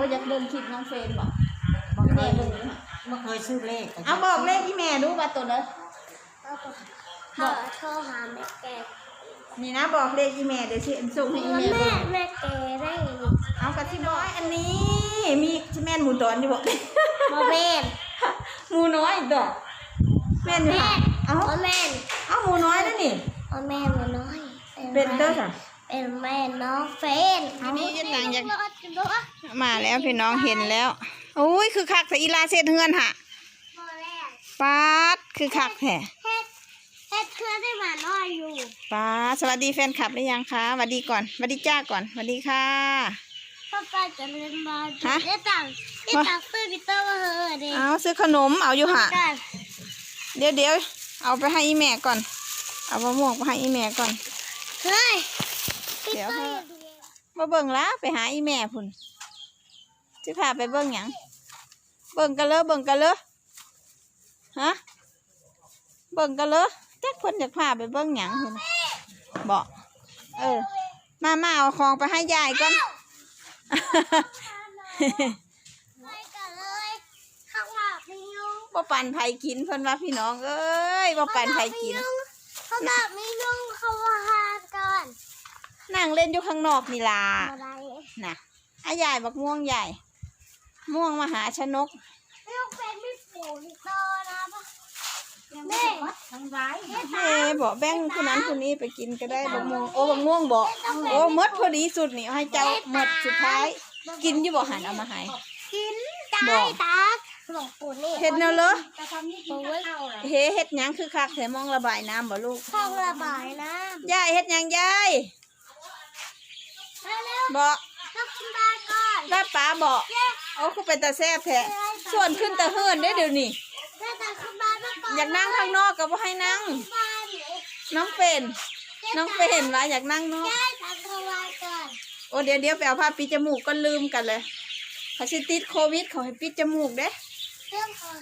อ้ยอยากเดินคลิปน้องเฟรนบอกบอกแม่เบิ่งอยู่ค่ะไม่เคยซื้อเลขเอาบอกเลขที่แม่รู้ว่าตัวเลยเขาโทรหาแม่แกนี่นะบอกเลขที่แม่เดี๋ยวสิส่งให้อีแล้วแม่แม่เบิ่งแม่แกได้เอากระที่น้อยอันนี้มีแม่นหมูตอนอยู่บอกโมเมนหมูน้อยดอกแม่นอยู่แม่ค่ะเอาโมเมนเอาหมูน้อยแล้วนี่โมเมนมันน้อยเป็นเด้อค่ะ เป็นแม่น้องเฟนอันนี้ยันหลังจากรถรถมาแล้วพี่น้องเห็นแล้วโอ้ยคือคักแต่อีลาเศษเฮือนค่ะโมแรกปาดคือคักแท้เฮ็ดเฮ็ดเพื่อนได้มาน้อยอยู่ปาดสวัสดีแฟนคลับหรือยังคะสวัสดีก่อนสวัสดีจ้าก่อนสวัสดีค่ะพ่อป้าจะเล่นบอลฮะได้ตังค์ได้ตังค์ซื้อพิเตอร์มาเหอะดิเอาซื้อขนมเอาอยู่ค่ะกันเดี๋ยวเดี๋ยวเอาไปให้อีแม่ก่อน เอามะม่วงไปให้อีแม่ก่อนเฮ้ย เดี๋ยวให้มาเบิ่งละไปหาอีแม่พุ่นจะพาไปเบิ่งหยังเบิ่งกันเลยเบิ่งกันเลยฮะเบิ่งกันเลยจักเพิ่นอยากพาไปเบิ่งหยังพุ่นบอกเออ มามาเอาของไปให้ยายก่อนไปกันเลยข้างหลังมียุงบ่ปันไผกินเพิ่นว่าพี่น้องเอ้ยบ่ปันไผกินข้างหลังมียุงเขาว่าหากัน นั่งเล่นอยู่ข้างนอกนี่ล่ะอะไรน่ะอายายบักม่วงใหญ่ ม่วงมาหาชนกไม่ต้องเป็นไม่ปูนี่โตนะปะแม่ทางไรเฮ้บอกแบ่งคนนั้นคนนี้ไปกินก็ได้บักม่วงโอ้บักม่วงบอกโอ้หมดพอดีสุดนี่เอาให้เจ้าหมดสุดท้าย กินอยู่บ่หันเอามาให้กินใจบอกตาหลวงปู่นี่เฮ็ดแนวเลยจะทำนี่กินกับข้าวเหรอเฮ้เฮ็ดหยังคือคักแถมองระบายน้ำบ่ลูกห้องระบายน้ยายเฮ็ดหยังยายำเร็ว บ่ๆต้องขึ้นบ้านก่อนลาดปลาบ่โอ้คือเป็นตาแซ่บแท้ส่วนขึ้นตะเฮือนได้อเดี๋ยวนี้แม่ต้องขึ้นบ้านมาก่อนอยากนั่งข้างนอกก็บ่ให้นั่งบ้านนี่น้องเป็นน้องเป็นว่าอยากนั่งนอกได้ทำเข้าบ้านก่อนโอ้เดี๋ยวเดี๋ยวไปเอาผ้าปิดจมูกก็ลืมกันเลยเขาสิติดโควิดเขาให้ปิดจมูกเด้เรื่องก่อน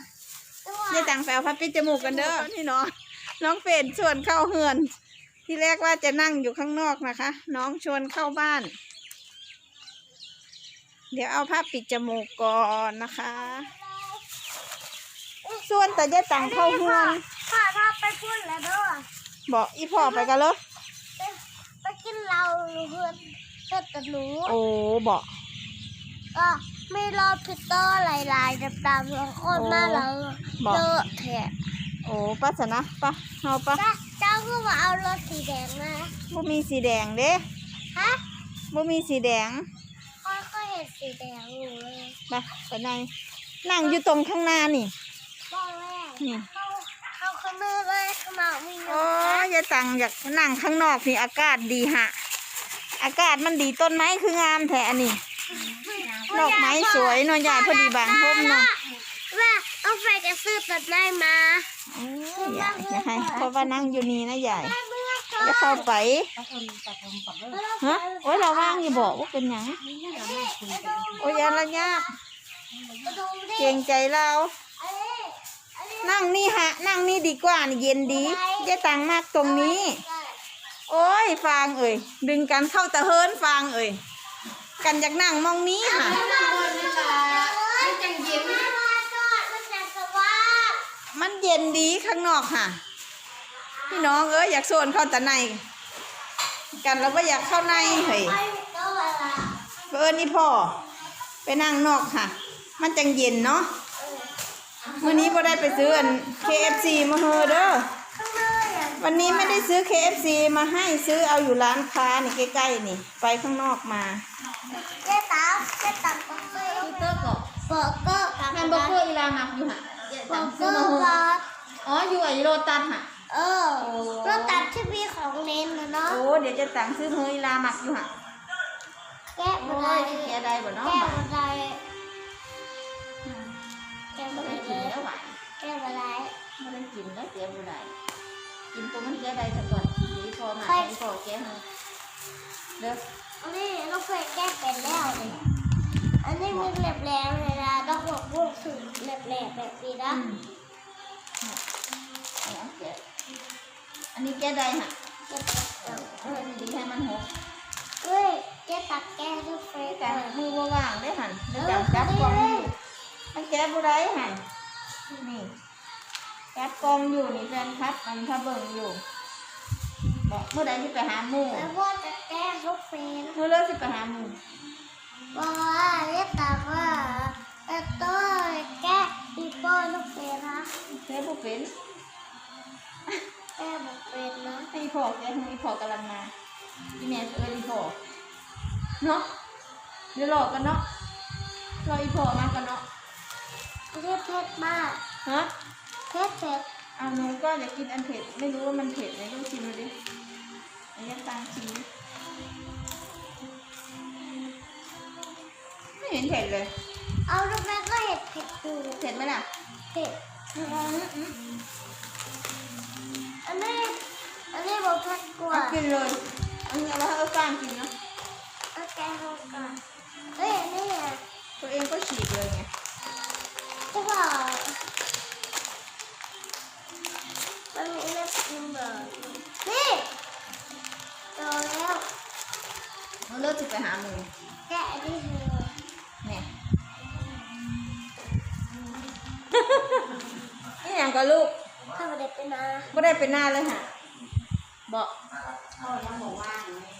ตัวยายตังไปเอาผ้าปิดจมูกกันเด้อนี่เนาะน้องเป็นชวนเข้าเฮือน ที่แรกว่าจะนั่งอยู่ข้างนอกนะคะ น้องชวนเข้าบ้าน เดี๋ยวเอาผ้าปิดจมูกก่อนนะคะ ส่วนแต่ยายตังเข้าเฮือนพ่อถ้าไปพูดแล้วด้วยบอกอีพ่อไปกันเลยไปกินเหล้าเพื่อนเพื่อนกับหนูโอ้บอกก็ไม่รอพิเตอร์ลายๆดำๆสองคนมาแล้วเยอะแท้โอ้ป้าสนะป้าเอาป้า จ้าเจ้าก็มาเอารถสีแดงมาบ่มีสีแดงเด้ฮะบ่มีสีแดงพ่อก็เห็นสีแดงอยู่เลยไปไปนั่งนั่งอยู่ตรงข้างหน้านี่บอกแม่นี่เข้าเข้าข้างมือเลยขมามีโอ้ยยายตังอยากนั่งข้างนอกนี่อากาศดีฮะอากาศมันดีต้นไม้คืองามแท้อันนี้ดอกไม้สวยเนาะยายพอดีบางร่มเนาะแม่เอา ไฟจะซื้อตัดได้มาโอ้ยยายอย่าให้เพราะว่านั่งอยู่นี่นะยายแม่จะเข้าไปเฮะโอ้ยเราว่างอยู่บอกว่าเป็นหยังไม่คุยกันโอ้ยอะยากมาดูดิเกรงใจเรา นั่งนี่ฮะ นั่งนี่ดีกว่านี่เย็นดียายตังมากตรงนี้ โอ้ยฟางเอ่ยดึงกันเข้าตะเฮินฟางเอ่ยกันอยากนั่งมองนี้ค่ะ มันจะเย็นมาก่อนมันจะสว่าง มันเย็นดีข้างนอกค่ะ พี่น้องเอ้ยอยากโซนเข้าแต่ใน กันแล้วก็อยากเข้าในเฮ้ยไอ้ตัวละเพื่อนนี่พ่อไปนั่งนอกค่ะ มันจังเย็นเนาะวันนี้พ่ได้ไปซื้ออัน KFC มาเฮอเด้อข้างหน้าอย่างวันนี้ไม่ได้ซื้อ KFC มาให้ซื้อเอาอยู่ร้านค้านี่ใกล้ๆนี่ ไปข้างนอกมาเจ๊ตาเจ๊ตาก็ซื้อเตอร์ก่อเบอร์เกอร์กับแฮมเบอร์เกอร์อีลามักอยู่ค่ะ เบอร์เกอร์กับอ๋ออยู่ไอโรตันค่ะ เออรถตัดที่มีของเน้นนะเนาะโอ้เดี๋ยวจะสั่งซื้อเฮออีลามักอยู่ค่ะแก้บัโอ้นไดยแกได้บ่เนาะแก้บัดบันไดแก้บัไม่นไดได้กินแล้วหวานแก้บันไดไม่ได้กินแล้วเสียบ่ได้กินตัวมันแกได้ซะก่อนดีพอมาดีพอแกเฮอเด้อ อันนี้เราเคยแก้เป็นแล้วเลย อันนี้มีแหลบแรงเลยนะต้องบอกพวกสูงแหลบแหลบแบบนี้นะเอาแกะอันนี้แกได้ค่ะเก็บเออดีให้มันหกเฮ้ยเจ๊ตักแก้ด้วยเฟซแต่มือบ่ว่างได้หันได้จับจับกองอยู่มันแก้บ่ได้หันนี่จับกองอยู่นี่แฟนคลับมันถ้าเบิ่งอยู่บอกเมื่อใดที่ไปหาหมู่แล้วพ่อจะแก้ด้วยเฟซเมื่อเลิกสิไปหาหมู่บอก ว่าเจ๊ตักว่าเออตัวแก้ปีโป้ด้วยเฟซนะแก้บ่เป็นแก้บอกเป็นนะให้พ่อแก้ให้พ่อกำลังมาอีแม่เอ้ยอีพ่อเนาะเดี๋ยวรอกันเนาะรออีพ่อมากันเนาะเรียกเพชรมากฮะเพชรเพชรเอาหนูก็อยากกินอันเผ็ดไม่รู้ว่ามันเผ็ดไหมต้องชิมดูดิอันนี้ตังชิมดิ เห็นเผ็ดเลย เอาลูกแม่ก็เห็ดเผ็ดดูเผ็ดไหมล่ะ เผ็ดอืมอืมอันนี้อันนี้บอกเผ็ดกว่าเอากินเลย อันนี้เอาไว้ให้เอาฟางกินเนาะเอาแก้ห้องก่อนเฮ้ยอันนี่อะตัวเองก็ฉีกเลยไงจะบอกมันมีเล็บมันเบอร์นี่โตแล้วมันเลิกจะไปหาหมูแกะอั นี่อย่างก็ลูกถ้ามันเด็ดไปนะก็ได้เป็นหน้าเลยค่ะบอกพ่อยังบอกว่างเลย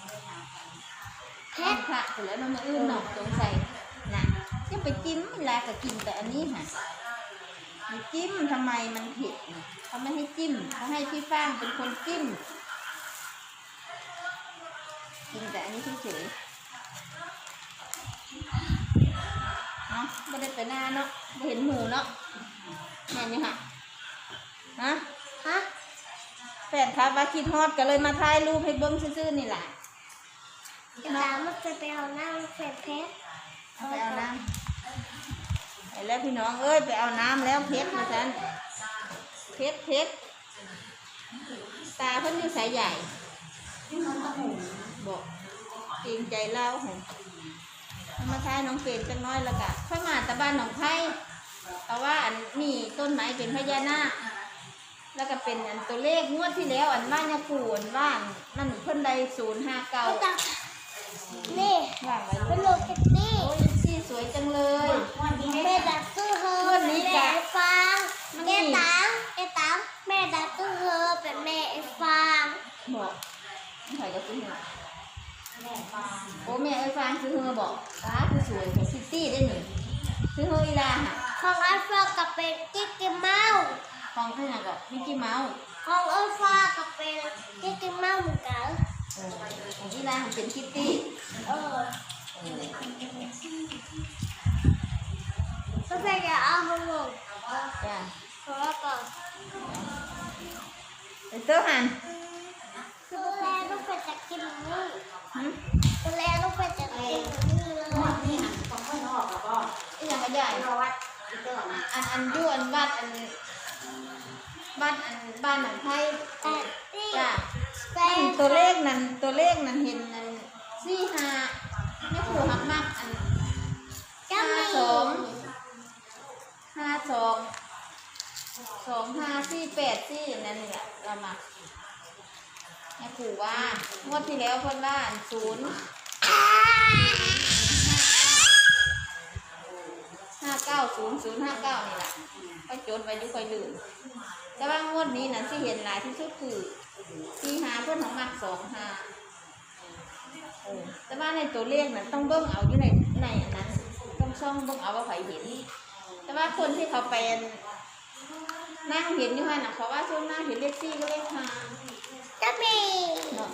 แค่พระแต่แล้วน้ำมันอื่นหนอกสงสัยนะจะไปจิ้มเวลาก็กินแต่อันนี้ค่ะมันจิ้มทำไมมันเผ็ดนะเขาไม่ให้จิ้มเขาให้พี่ฟ้างเป็นคนจิ้มกินแต่อันนี้เฉยๆเนาะไม่ได้ไปหน้าเนาะไม่เห็นหมูเนาะ แม่นี่ค่ะฮะฮะแฟนครับว่าคิดฮอดก็เลยมาถ่ายรูปให้เบิ้งซื่อๆนี่แหละเดี๋ยวตามมันจะไปเอาหน้าเผ็ดเพชรเอาไปเอาน้ำไปแล้วพี่น้องเอ้ยไปเอาน้ำแล้วเพชรมาจันเพชรเพชรตาเพิ่นอยู่สายใหญ่บอกเกรงใจเล่าหงมาทายน้องเกดจังน้อยแล้วก็ค่อยมาแตะบ้านหนองไผ่ เพราะว่าอันนี่ต้นไม้เป็นพญานาคแล้วก็เป็นอันตัวเลขงวดที่แล้ว อันบ้านยาคูอันบ้านนั่นเพิ่นได้ศูนย์ห้าเก้าเอาตักนี่ว่างไว้เป็ลูนกโลคิตตี้โอ้ยสีสวยจังเลยวันนี้แม่ดัดตู้เฮอวันนี้แม่จ้ะไอ้ฟางมันแม่นี่ตังแม่ตังแม่ดัดตู้เฮอเป็นแม่ไอ้ฟางบอกใครก็ซื้อเหรอแม่ฟังโอ้แม่ไอ้ฟางซื้อเฮอบอกฟ้าคือสวยของซิตี้ได้หนิซื้อเฮออีลาค่ะ ของไอ้ฟางกับเป็นกิ๊กกี้เมาส์ของที่ไหนก็มิกกี้เมาส์ของไอ้ฟางกับเป็นกิ๊กกี้เมาส์เหมือนกันเออของอีลาของเป็นคิตตี้เออก็จะจะเอาขนมจ้ะเพราะว่าก่อนไปเสื้อหันคือแรกต้องเป็นจากกินนี่หึคือแรกต้องเป็นจากกินนี่เลยวันนี้หันต้องค่อยนอกแล้วก็อีหยังก็ใหญ่ เราวัดอีเตอร์นะอันอันยูอันบ้านอันบ้านอันบ้านหนังไทยจ้ะแต่อันตัวเลขนั้นตัวเลขนั้นเห็นอันสี่ห้าไม่ผูกหักมากอันก็มีสองห้าสองสองห้าสี่แปดสี่นั่นแหละเรามาแม่ขู่ว่างวดที่แล้วเพิ่นว่าศูนย์ เก้าศูนย์ศูนย์ห้าเก้านี่แหละก็จดไว้อยุคอยลืมแต่ว่างวดนี้นะที่เห็นหลายที่สุดคือสี่ห้าเพิ่นของมักสองห้าเออแต่ว่าในตัวเลขนั้นต้องเบิ่งเอาอยู่ในในอันนั้น ต้องช่องเบิ่งเอาว่าใครเห็น แต่ว่าคนที่เขาเป็นนั่งเห็นอยู่ฮะนะเขาว่าช่วงหน้าเห็นเลขสี่ก็เลขห้าก็มีเนาะ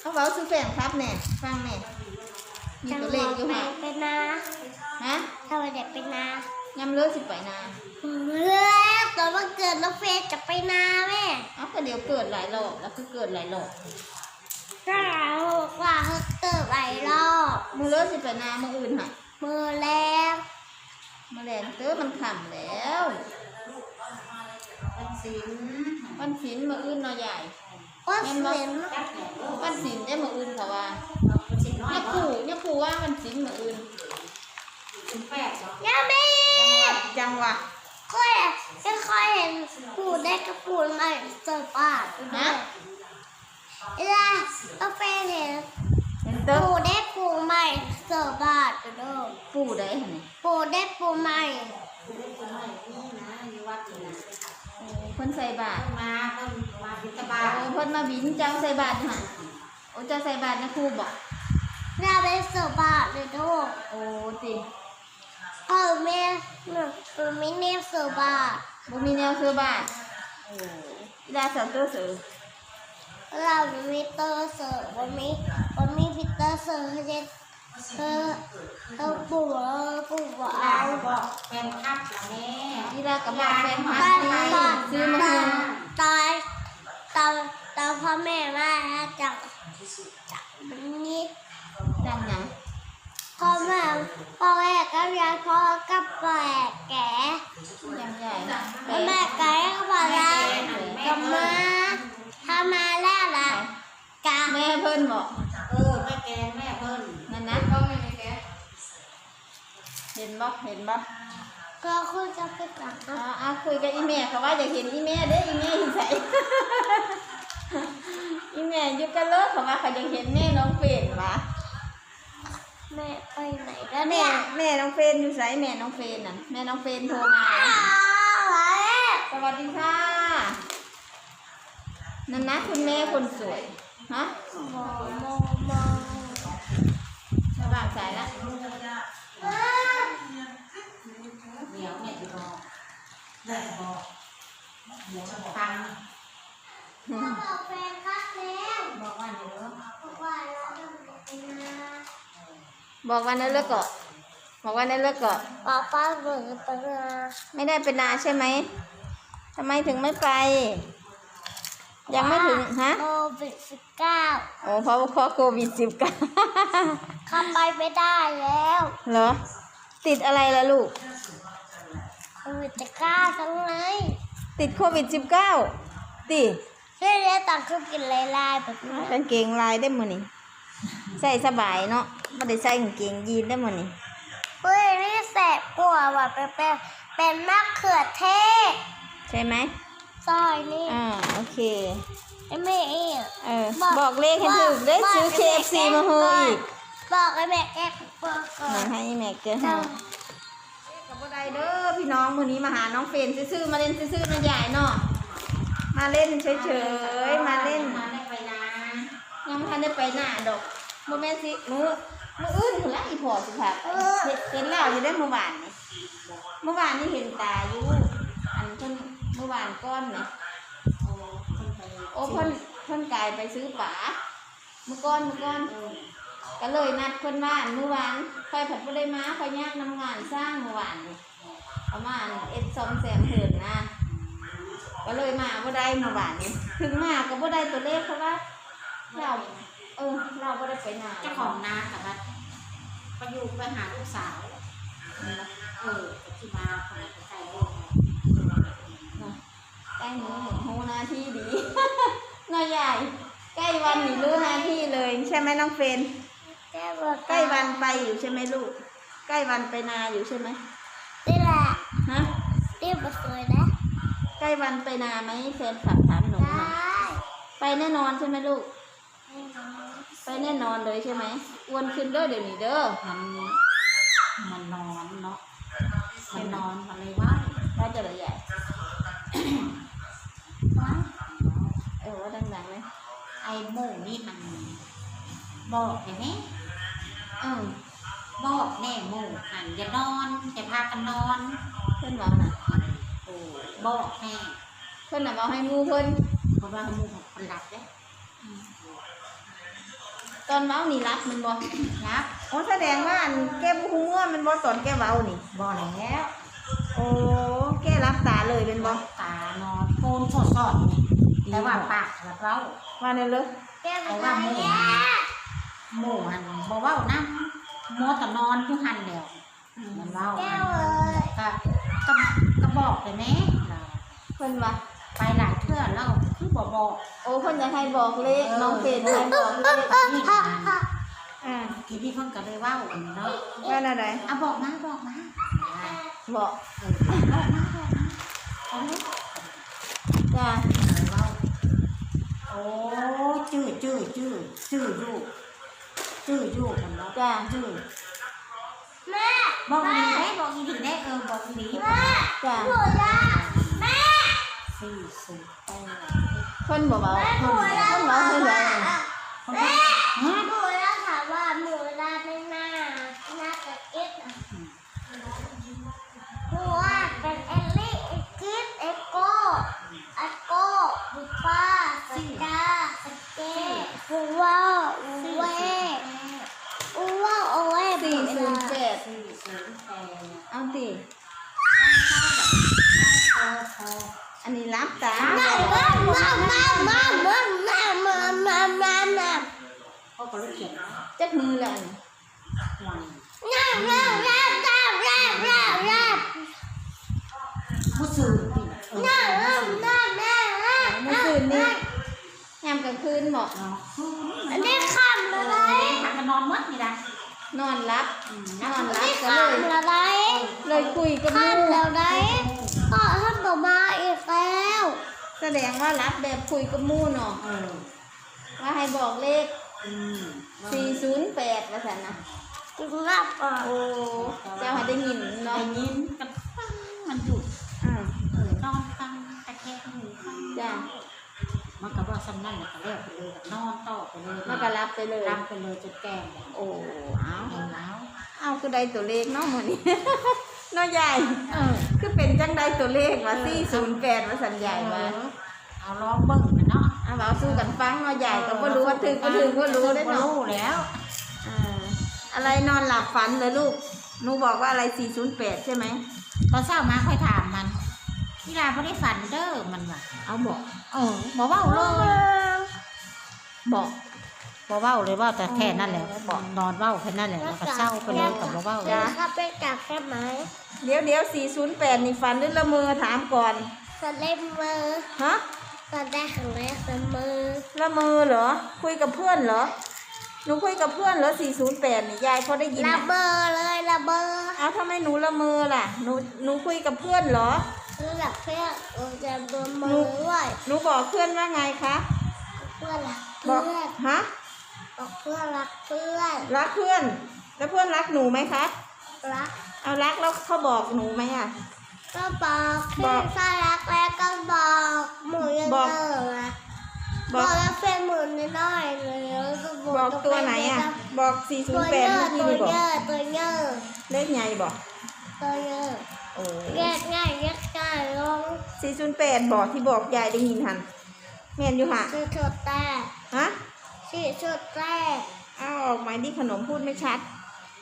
เขาบอกซื้อแฟนครับแน่ฟังแน่ มีตัวเลขอยู่แม่ฮะเป็นนาฮะถ้าวันเด็กเป็นนายำเลือสิไปนาเลือกตอนวันเกิดน้องเฟยจะไปนาแม่เอาก็เดี๋ยวเกิดหลายรอบแล้วคือเกิดหลายรอบถ้าเราบอกว่าเขาเกิดหลายรอบมือเลือสิไปนามืออื่นฮะมือแรงมาแรงเตอมันขำแล้วเป็นสินวันศิลมืออื่นเนาะใหญ่ว่าเสียงจับแขนวันศิลได้มืออื่นเขาว่าเป็ นสินน้อยเนี่ยครูเนี่ยครูว่าวันศิลมืออื่นเป็นแปดเนาะยังไม่จังหวะค่อยไม่ค่อยเห็นปูได้กระปูนใหม่เจอป้าฮะเวลาก็แฟนเห็นเห็นเต้อปูได้ปูใหม่เสิร์ฟบาทเด้อปู่ได้หั่นนี่ปูได้ปูใหม่คุณเป็นคนใหม่นี่นะอยู่วัดนี่นะโอ้เพิ่นใส่บาตรเพิ่นมาเพิ่นมาบิณฑบาตโอ้เพิ่นมาบินเจ้าใส่บาตรหั่นโอ้เจ้าใส่บาตรนะครูบอก เราไปเสิร์ฟบาทเลยเด้อโอ้ติพ่อแม่หนูปูไม่เนมเสิร์ฟบาทบ่มีแนวซื้อบาตรโอ้อีดาสาวเต้อซื้อเราไม่มีเตอร์เสิร์ฟบ่มีบ่มีพิเตอร์เสิร์ฟให้เด็ดเออเออปู่เออปู่บ่เอาเอาบอกแฟนคลับละแม่อีดากับบอกแฟนพัตกอนไปตอนซื้อมาคืนตอนตอนตอนพ่อแม่มาจากจากนี้ ดังหยัง พ่อแม่ พ่อแม่ก็ยายพ่อกับแม่แก่ยังใหญ่พ่อแม่แก่ก็บอกว่าก็มาถ้ามาแล้วล่ะกะแม่เพิ่นบอกเออแม่แกนแม่เพิ่นนั่นนะก็ไม่แกเห็นบ่เห็นบ่ก็คุณจะไปกลับอ่าอ่าคุยกับอีแม่เขาว่าอยากเห็นอีแม่เด้ออีแม่อยู่ใส่อีแม่อยู่กันเลิกเขาว่าเขาอยากเห็นแม่น้องเฟนวะ แม่ไปไหนแล้แล้ววแม่เนี่ยแม่น้องเฟนอยู่ใส่แม่น้องเฟนน่ะแม่น้องเฟนโทรมาอ้าวอะไรสวัสดีค่ะนั่นนะคุณแม่คนสวยฮะมองมองมองระบางสายละเดี๋ยวแม่จะบอกแม่จะบอกเดี๋ยวจะฟัง อืม บอกแฟนครับแล้ว บอกว่าเดี๋ยว บอกว่าเราต้องไปนะ บอกวันนั้นเลิกเกาะบอกวันนั้นเลิกเกาะป้าป้าเบิกไปนะไม่ได้เป็นนาใช่ไหมทำไมถึงไม่ไป ยังไม่ถึงฮะโควิดสิบเก้าโอ้เพราะเพราะโควิดสิบเก้าเข้าไปไม่ได้แล้วเหรอติดอะไรล่ะลูกโควิดสิบเก้าทั้งนั้น ติดโควิดสิบเก้าติเรื่องนี้ต่างคือกินลายลายๆแบบนี้กางเกงลายได้หมดนี่ใส่สบายเนาะ ไม่ได้ใส่กางเกงยีนได้หมดนี่เฮ้ยนี่แสบกว่าว่ะเป็นเป็นเป็นมะเขือเทศใช่ไหมซอยนี่อ่าโอเคไอ้แม่เองเออบอกเลขให้ถูกได้ซื้อ KFC มาเฮออีกบอกไอ้แม่แก้เปิดก่อไหนนให้แม่เกินให้กับบ่ได้เด้อพี่น้องมื้อนี้มาหาน้องเฟรนซื่อๆมาเล่นซื่อๆนะยายเนาะมาเล่นเฉยๆมาเล่นมาได้ไปนะยังบ่ทันได้ไปหน้าดอกบ่แม่นสิมื้อ มื้ออื่นพุ่นละอีพอสิพาไปเห็นเห็นแล้วอยู่ได้เมื่อวานนี่เมื่อวานนี่เห็นตาอยู่อันเพิ่นเมื่อวานก้อนนี่โอ้คนไปโอ้เพิ่นเพิ่นกายไปซื้อป๋าเมื่อก้อนเมื่อก้อนก็เลยนัดเพิ่นว่าเมื่อวานค่อยผัดบ่ได้มาค่อยยากนำงานสร้างเมื่อวานนี่ประมาณเอ็ดซอมแซมเหินนะก็เลยมาบ่ได้เมื่อวานนี้ถึงมาก็บ่ได้ตัวเลขเพราะว่าเรา ออเราบ่ได้ไปนาเจ้าของนาค่ะบัดไปอยู่ไปหาลูกสาวเออที่มาคนไปใส่ลูกใกล้หนูหนูหน้าที่ดีน้อยใหญ่ใกล้วันนี่รู้หน้าที่เลย ใช่ไหมน้องเฟรนแก้บอกใกล้วันไปอยู่ใช่ไหมลูก ใกล้วันไปนาอยู่ใช่ไหมนี่แหละฮะนี่มาสวยนะใกล้วันไปนาไหมแฟนขับถามหนูได้หน่อยไปแน่นอนใช่ไหมลูกไป แน่นอนเลยใช่ไหมอ้วนขึ้นเด้อเดี๋ยวนี้เด้อมันมันนอนเนาะมันนอนมันเลยว่าว่าจะละใหญ่ว่าเออว่าดังๆเลยไอ้หมูนี่มันบอกเห็นไหมเออบอกแน่หมูหันอย่านอนจะพากันนอนเพื่อนบอกน่ะโอ้บอกแน่เพื่อนน่ะบอกให้หมูเพื่อนเพราะว่าหมูของคนหลับเด้ ตอนเว้านี่รักมันบอกครับโอ้แสดงว่าอันแกบุหูง่วมันบอกตอนแกเว้านี่บอกแล้วโอ้แกรับตาเลยเป็นบอตานอนโกนสดสดนี่แต่ว่าปากแบบเราว่าเนี่ยเลยแก้บอกว่าเนี่ยหมูหันบอกว่าน้ำมัวแต่นอนอยู่หันเดียวมันเล่าแก้วเอ้ยก็ก็ก็บอกเลยแม่เราเพื่อนว่าไปหลายเทื่อแล้วคือ บอกบอกโอ้เพื่อนจะให้บอกเลขน้องเฟรนให้บอกเลขนี่ฮ่านะฮ่าอ่าทีนี้เพิ่นก็เลยเว่าอันนี้เนาะว่าอะไรเอาบอกมาบอกมาบอกเออบอกมาบอกมาเอาเลยจ้าเอาเลยเว่าโอ้จื้อจื้อจื้อจื้ออยู่จื้ออยู่มันเนาะจ้าจื้อแม่บอกดีได้บอกดีได้เออบอกดีแม่จ้าหนูจะแม่สี่สิบแปด 吞唔埋，吞唔埋，吞唔埋，吞。 เขาก็เลยเขียนจักมือแล้วนี่วันน้าน้าน้าน้าน้าน้าน้าผู้สื่อติเออน้าน้าน้าน้าน้าเมื่อคืนนี้ยามกลางคืนบอกเนาะอันนี้คำอะไรทางกันอนมัดนี่นะนอนรับนอนรับก็เลยคำอะไรเลยคุยกับลูคำกอะไรพ่อท่านต่อมาอีกแล้วแสดงว่ารับแบบคุยกับมู่เนาะเอว่าให้บอ กเลขอืม408ว่าซั่นนะจึงรับอะโอ้เจ้าให้ได้ยินได้เนาะยินกันฟังมันหยุดอืมเออนอนฟังตะแคงหูฟังจ้ามันก็ว่าซ้ำนั่นแหละก็แล้วไปเลยนอนต่อไปเลยมันก็รับไปเลยรับไปเลยจนแก่โอ้เอาเอาแล้วเอาคือได้ตัวเลขเนาะมื้อนี้เนาะใหญ่เออคือเป็นจังได้ตัวเลขว่า408ว่าสันใหญ่ว่า เอาลองเบิ่งกันเนาะเอาเอาสู้กันฟังเนาะใหญ่ก็บ่รู้ว่าถึงก็ถึงบ่รู้ได้บ่เนาะรู้แล้วอ่าอะไรนอนหลับฝันเลยลูกหนูบอกว่าอะไร 408 ใช่ไหมตอนเช้ามาค่อยถามมันพี่ลาบ่ได้ฝันเด้อมันว่าเอาบอก เออบ่เว้าเลยบอกบ่เว้าเลยเว่าแต่แค่นั้นแหละบอกนอนเว้าแค่นั้นแหละแล้วก็เศร้าไปเลยกับบ่เว้าเลยจะขับไปกับแค่ไหมเดี๋ยวเดี๋ยว408 นี่ฝันหรือละเมอถามก่อนสเล่มมือฮะ สได้ขังแรกสมือละเมอเหรอ คุยกับเพื่อนเหรอ หนูคุยกับเพื่อนเหรอ 408นี่ยายเขาได้ยินระน่ะเบอเลยระเบอเอาทำไมหนูละเมอล่ะ หนูหนูคุยกับเพื่อนเหรอคือหลับเพื่อนเออจะโดนมือด้วยหนูบอกเพื่อนว่าไงคะ เพื่อนรักบเพื่ออกนฮะบอกเพื่อนรักเพื่อน รักเพื่อน แล้วเพื่อนรักหนูไหมคะ รัก เอารักแล้วเขาบอกหนูไหมอะ ก็บอกบอพี่กฟ้ารักแล้วก็บอกหมูยังบอกเดิมอะบบออกกแล้วเป็นหมูน้อยๆเลยแล้วก็บอกตัวไหนอะ บอกตัว408เยเมื่อะอกี้ตัวนี่บอกเยอะตัวเยอะเลขใหญ่บอกตัวเยอะโอ้แยกง่ายแยกง่ายลง408บอกที่บอกยายได้ยินหันแม่นอยู่หะสี่ชุดแรกฮะสี่ชุดแรกเอาออกมาที่ขนมพูดไม่ชัด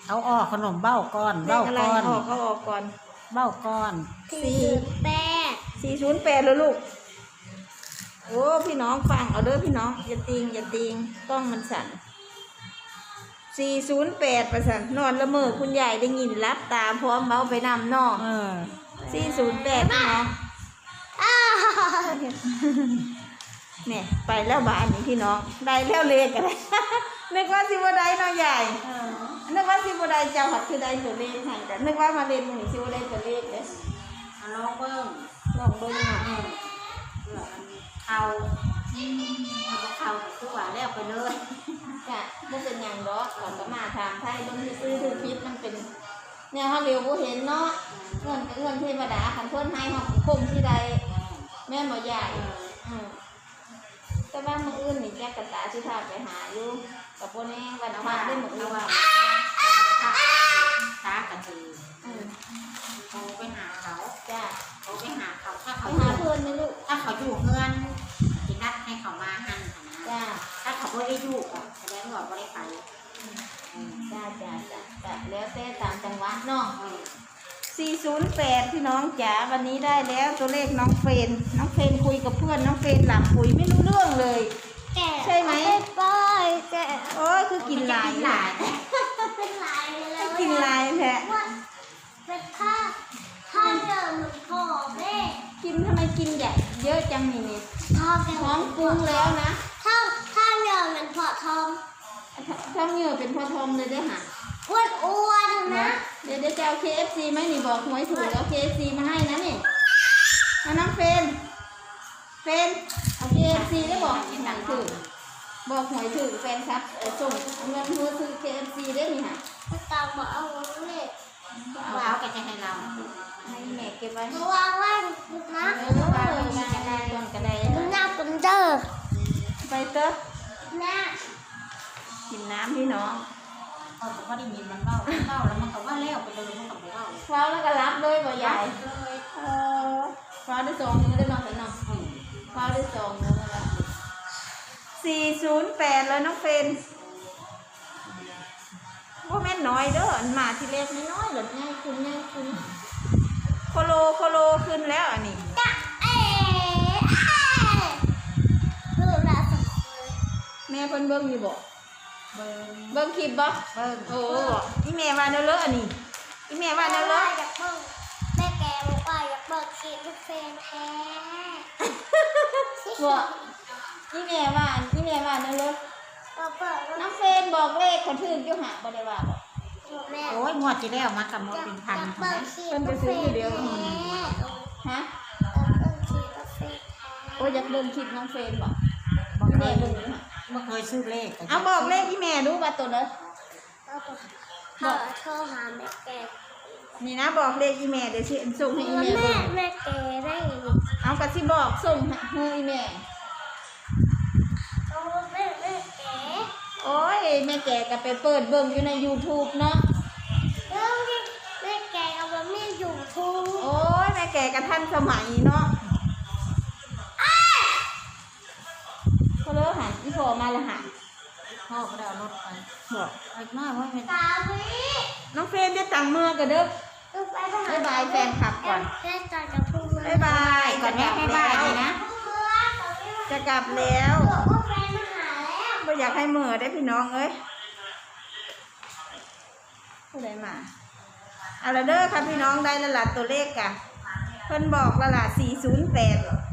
เอาออกขนมเบ้าก้อนเลเบ้าขอะไรก้อนออกก็ออกก่อน เบ้าก้อนสี่ชุดแรก408แล้วลูก โอ้พี่น้องฟังเอาเด้อพี่น้องอย่าติงอย่าติงกล้องมันสั่น408ประสันนอนละเมอคุณยายได้ยินรับตาพร้อมเมาไปนำนอกเออ408พี่น้องอ้าว เนี่ยไปแล้วบ้านนี้พี่น้องได้แล้วเลขอะไรนึกว่าสิบได้เน้องใหญ่นึกว่าสิบได้เจ้าหัดคือได้ตัวเลขให้แต่นึกว่ามาเรียนหนูสิบได้ตัวเลขเลยเอาลองเบิ่งลองเบิ่งหน่อยเออเผื่อมันเข้าเอาบ่เข้าก็คือว่าแล้วไปเลยจ้ะบ่เป็นหยังดอกก่อนก็มาถามไทยเบิ่งซื้อๆถือพิษมันเป็นเนี่ยเฮาเร็วบ่เห็นเนาะเงินก็เงินเทวดาคันเพิ่นให้เฮาคมที่ใดแม่นบ่ใหญ่อืม แต่ว่ามื้ออื่นนี่แจ๊กกะตาสิพาไปหาอยู่กับบ่แน่วันเอาพระว่าได้มื้ออื่เอานว่าตากระตืออืมโทรไปหาเขาจ้ะโทรไปหาเขาถ้าไปเขาอหายู่เพื่อนไหมลูกถ้าเขาอยู่เฮือนสินัดให้เขามาหันหั่นนะจ้าถ้าเขาไม่ได้อยู่ก็แสดงว่าไม่ได้ไปอืมจ้าจ้าจ้าจ้าแล้วแต่ตามจังหวัดเนาะเออ 408พี่น้องจ๋าวันนี้ได้แล้วตัวเลขน้องเฟรนน้องเฟรนคุยกับเพื่อนน้องเฟรนหลับคุยไม่รู้เรื่องเลยแกะใช่ไหมปล่อยแกะโอ้ยคือกินหลายกินหลายนะเป็นลายเลยกินหลายแท้ว่าเป็นผ้าผ้าเดิมมันพอแม่กินทำไมกินใหญ่เยอะจังนี่นี่ทอมเดิมท้องปรุงแล้วนะถ้าถ้าเดิมมันพอทอมท้องเหงื่อเป็นพอทอมเลยเด้อหะ อ้วนอ้วนๆนะ เดี๋ยวเดี๋ยวจะเอา KFC ไหมนี่บอกหวยถูกเอา KFC มาให้นะนี่เอาน้องเฟรนเฟรนเอา KFC KFC ได้บอกหวยถือบอกหวยถือแฟนครับเออส่งเงินมือซื้อ KFC ได้นี่ค่ะตามมาเอาเลยเอาเขาก็จะให้เราให้แม่เก็บไว้ระวังว่านะเออวางไว้กระไดต้นกระไดหน้าเป็นเด้อไปเตอะหน้ากินน้ำพี่น้อง เขาบอกว่าได้ยินมันเบ้าเบ้าแล้วมันก็ว่าแล้วไปเลยมันก็ไม่เบ้าฟ้าแล้วก็รับเลยบ่ใหญ่เลยเออฟ้าได้สองมือได้นอนแต่นอนฟ้าได้สองมือแล้วสี่ศูนย์แปดแล้วน้องเฟนว่าแม่นน้อยเด้ออันมาทีเล็กน้อยๆเหรอง่ายขึ้นง่ายขึ้นโคโลโคโลขึ้นแล้วอันนี้จ้าเอ๋ดูแลสมควรแม่เพิ่นเบิ่งอยู่บ่ เบิ้งเบิ่งคลิปบ่ เบิ้งโอ้ อีแม่ว่าแนวเลอะอันนี้อีแม่ว่าแนวเลอะอยากเบิ่งแม่แกบอกว่าอยากเบิ่งคลิปลูกเฟนแท้บ่อีแม่ว่าอีแม่ว่าแนวเลอะก็เปิดน้องเฟนบอกเลขคนถืออยู่หาบ่ได้ว่าบ่แม่โอ้ยงวดที่แล้วมากับมดอยากเป็นพันเบิ่งคลิปลูกเฟนแท้ฮะเบิ่งคลิปลูกเฟนแท้โอ้ยอยากเบิ่งคลิปน้องเฟนบ่บอกเคแม่ยเบิ่งอยู่หา ไม่เคยซื้อเลขเอาบอกเลขอีแม่ดูว่าตัวเด้อเออโทรหาแม่แกนี่นะบอกเลขอีแม่เดี๋ยวสิส่งให้อีแม่แม่เบิ่งแม่แกได้ไงเอากะสิบอกส่งให้อีแม่เอาแม่แม่แกโอ้ยแม่แก่ก็ไปเปิดเบิ่งอยู่ใน YouTube เนาะเรื่องที่แม่แกเอามาไม่อยู่ทูกโอ้ยแม่แก่ก็ทันสมัยเนาะ เขาเลิกหันอีพอมาละหันพ่อก็ได้เอารถไปบอกไอ้มากว่าเป็นตาวิน้องเฟรมจะตังเมื่อกันเด้อบ๊ายบายแฟนคลับก่อนแม่ตาจะพูดบ๊ายบายก่อนแม่ไม่บ้ายเลยนะ จะกลับแล้วไม่อยากให้เมือได้พี่น้องเอ้ยผู้ใดมาเอาละเด้อค่ะพี่น้องได้และละตัวเลขกะเพิ่นบอกละละ408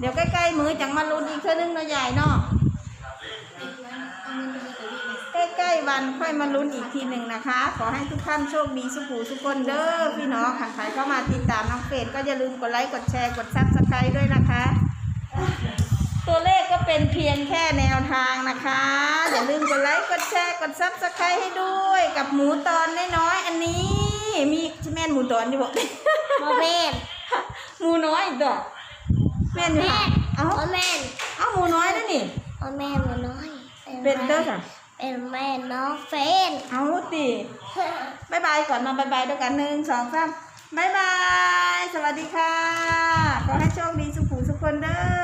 เดี๋ยวใกล้ๆมือจังมาลุ้นอีกเท่านึงเนาะยายเนาะใกล้ๆวันค่อยมาลุ้นอีกทีหนึ่งนะคะ ขอให้ทุกท่านโชคดีสุขูสุขคนเด้อพี่น้องขันใครเข้ามาติดตามน้องเฟรนก็อย่าลืมกดไลค์กดแชร์กดซับสไครต์ด้วยนะคะ ตัวเลขก็เป็นเพียงแค่แนวทางนะคะ อย่าลืมกดไลค์กดแชร์กดซับสไครต์ให้ด้วย กับหมูตอนน้อยๆอันนี้มีแม่นหมูตอนอยู่บอกโมเมนหมูน้อยอีกตัว แม่นอยู่แม่ค่ะเอ้าโมเมนเอ้าหมูน้อยนั่นนี่โมเมนมันน้อย เป็นเด้อค่ะเป็นแม่น้องเฟนเอาติบายบายก่อนมาบายบายด้วยกันหนึ่งสองสามบายบาย สวัสดีค่ะ ขอให้โชคดีสุขุสุขคนเด้อ